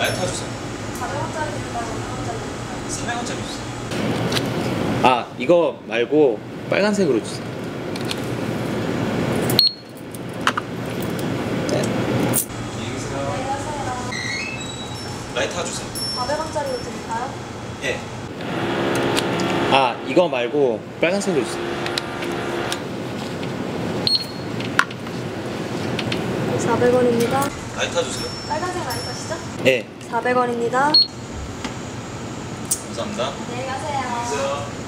많이 타주세요. 400원짜리 400원짜리 주세요. 아 이거 말고 빨간색으로 주세요. 네. 라이터 주세요. 400원짜리로 드릴까요? 예. 아 이거 말고 빨간색으로 주세요. 400원입니다. 라이터 주세요. 빨간색 라이터시죠? 예. 400원입니다. 감사합니다. 안녕히 가세요.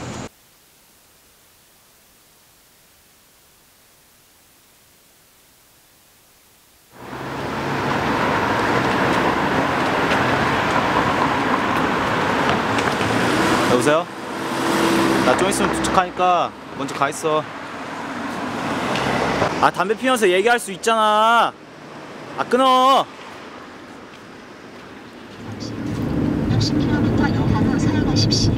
여보세요? 나 좀 있으면 도착하니까 먼저 가 있어. 아 담배 피면서 얘기할 수 있잖아. 아 끊어. 60km 여하로 사용하십시오.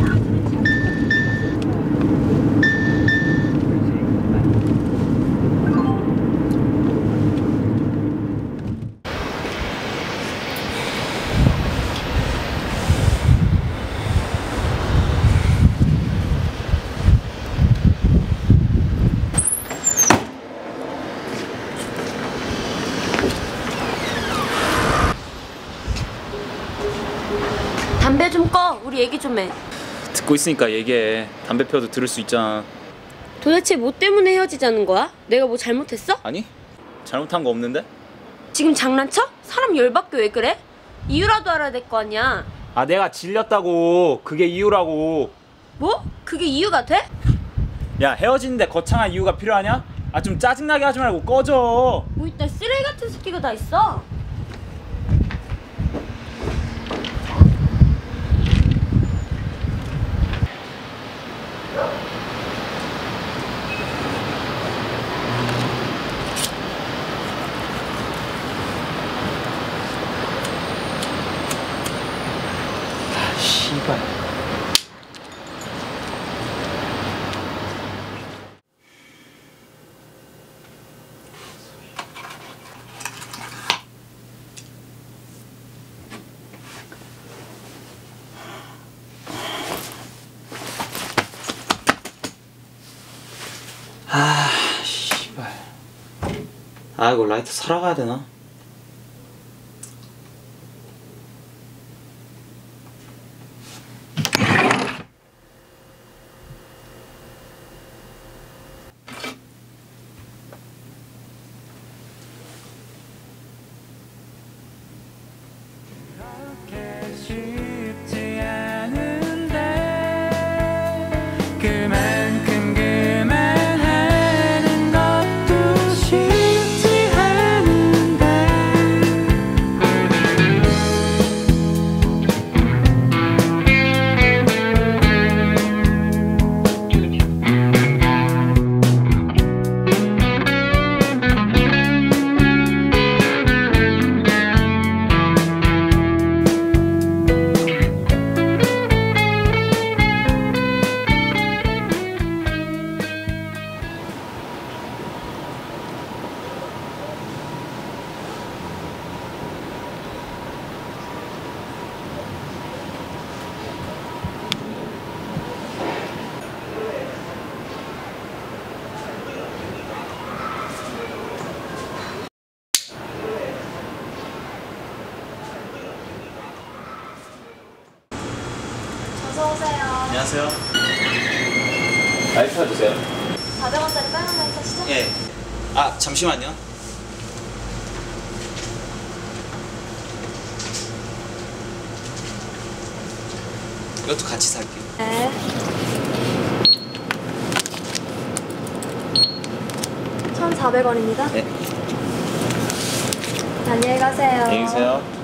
담배 좀 꺼. 우리 얘기 좀 해. 듣고 있으니까 얘기해. 담배 피워도 들을 수 있잖아. 도대체 뭐 때문에 헤어지자는 거야? 내가 뭐 잘못했어? 아니? 잘못한 거 없는데? 지금 장난쳐? 사람 열받게 왜 그래? 이유라도 알아야 될 거 아니야. 아 내가 질렸다고. 그게 이유라고. 뭐? 그게 이유가 돼? 야 헤어지는데 거창한 이유가 필요하냐? 아 좀 짜증나게 하지 말고 꺼져. 뭐 이따 쓰레기 같은 새끼가 다 있어. 이거 라이트 사러 가야 되나? 그 어서 오세요. 안녕하세요. 라이터 주세요. 400원짜리 빨간 라이터시죠? 예. 아 잠시만요. 이것도 같이 살게요. 네. (1,400원입니다) 네. 안녕히 가세요. 안녕히 계세요.